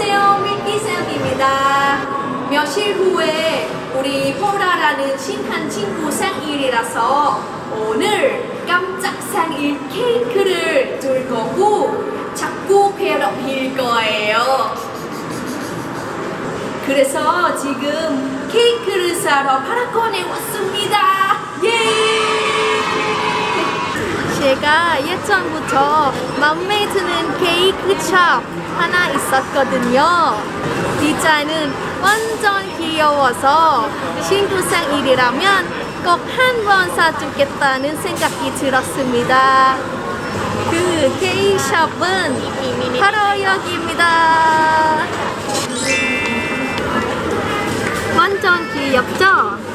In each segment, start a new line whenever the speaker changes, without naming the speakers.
안녕하세요. 밀키쌤입니다. 며칠 후에 우리 포라라는 친한 친구 생일이라서 오늘 깜짝 생일 케이크를 줄 거고 자꾸 괴롭힐 거예요. 그래서 지금 케이크를 사러 파라콘에 왔습니다. 예! 제가 예전부터 맘에 드는 케이크숍 하나 있었거든요. 디자인은 완전 귀여워서 친구 생일이라면 꼭 한 번 사주겠다는 생각이 들었습니다. 그 케이크숍은 바로 여기입니다. 완전 귀엽죠?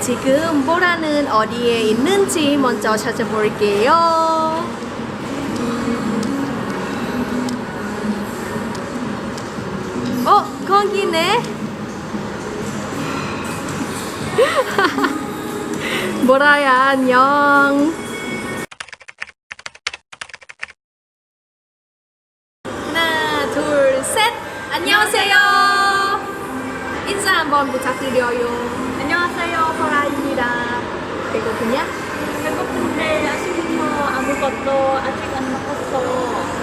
지금 보라는 어디에 있는지 먼저 찾아볼게요. 어, 거기네. 보라야, 안녕. 하나, 둘, 셋. 안녕하세요. 인사 한번 부탁드려요.
보라입니다.
배고프냐?
배고픈데 아직도 아무것도 아직 안 먹었어.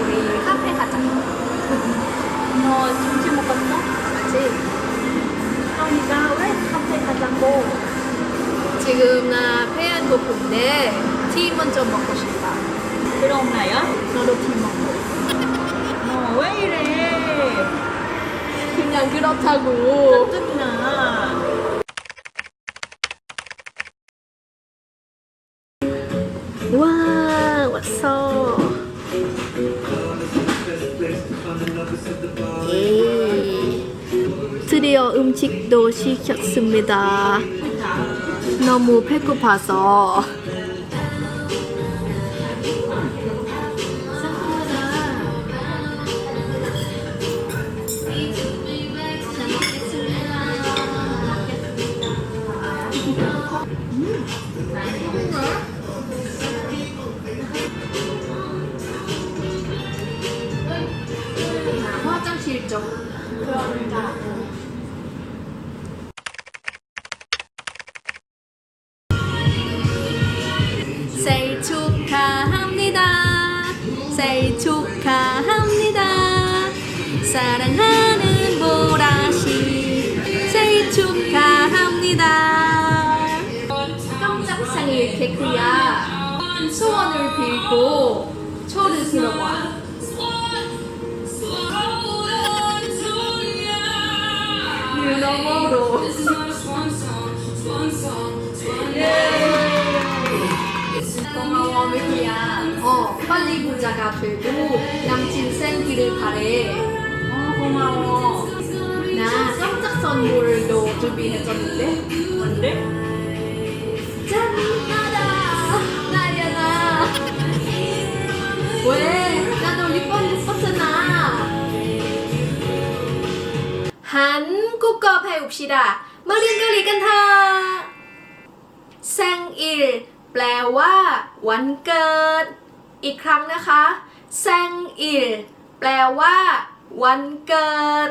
우리 카페 가자.
너 점심 먹었어?
맞지?
그러니까 왜 카페 가자고?
지금 나 배안 고픈데 티 먼저 먹고 싶다.
그럼 나야?
너도 티 먹고.
너 왜 이래?
그냥 그렇다고.
짜증나.
왔어. 예. 드디어 음식도 시켰습니다. 너무 배고파서. 좀. 생일 축하합니다. 생일 축하합니다. 사랑하는 보라 씨 생일 축하합니다. 깜짝 생일 케이크야. 소원을 빌고 초를 들어봐. 유너머로. 고마워 미키야. 어 빨리 부자가 되고 남친 생기를 바래.
어, 고마워.
나 깜짝 선물도 준비해줬는데.
뭔데?
짠! 나다! 나야나! 왜? 나도 리본 묶었잖아! 한 นุกชิดา มาเรียนเกาหลีกันเถอะแซงอิลแปลว่า วันเกิด อีกครั้งนะคะแซงอิลแปลว่า วันเกิด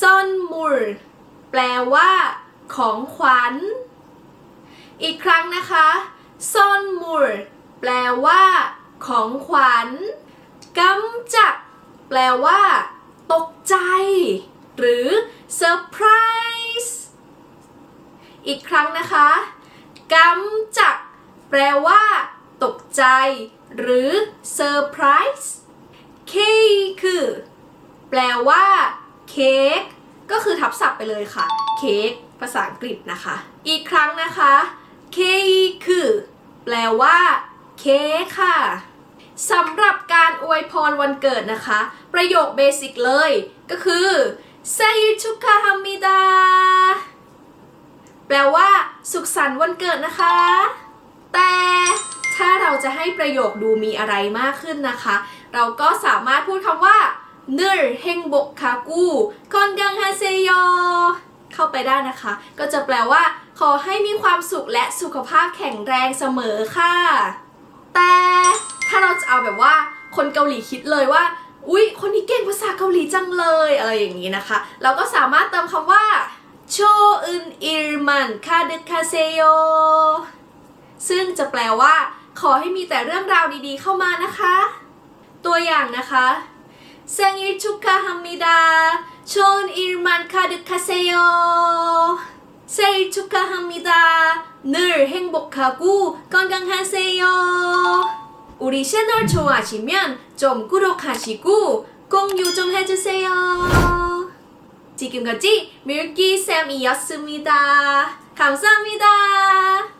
ซอนมุลแปลว่า ของขวัญ อีกครั้งนะคะซอนมุลแปลว่า ของขวัญกำจัก แปลว่า ตกใจ หรือเซอร์ไพร์ อีกครั้งนะคะกำจัดแปลว่า ตกใจ หรือเซอร์ไพรส์เคคือ แปลว่าเค้กก็คือทับศัพท์ไปเลยค่ะ เค้กภาษาอังกฤษนะคะ อีกครั้งนะคะเคคือ แปลว่าเค้กค่ะสำหรับการอวยพรวันเกิดนะคะ ประโยคเบสิกเลยก็คือเซยุชุคาฮามิดา แปลว่า สุขสันต์วันเกิดนะคะ แต่ถ้าเราจะให้ประโยคดูมีอะไรมากขึ้นนะคะ เราก็สามารถพูดคำว่าเนอร์เฮงบกคากูคอนกังฮาเซโยเข้าไปได้นะคะ ก็จะแปลว่า ขอให้มีความสุขและสุขภาพแข็งแรงเสมอค่ะ แต่ถ้าเราจะเอาแบบว่า คนเกาหลีคิดเลยว่าอุ๊ย คนนี้เก่งภาษาเกาหลีจังเลยอะไรอย่างนี้นะคะ เราก็สามารถเติมคำว่า โชอึนอิรมันคาดึคาเซโย ซึ่งจะแปลว่า ขอให้มีแต่เรื่องราวดีๆเข้ามานะคะ ตัวอย่างนะคะเซงอิชุกาฮัมมิดาโชนอิรมันคาดึคาเซโยเซงอิชุกาฮัมมิดา늘 행복하고 건강하세요 우리 채널 좋아하시면 좀 구독하시고 공유 좀 해주세요 지금까지 밀키쌤이었습니다. 감사합니다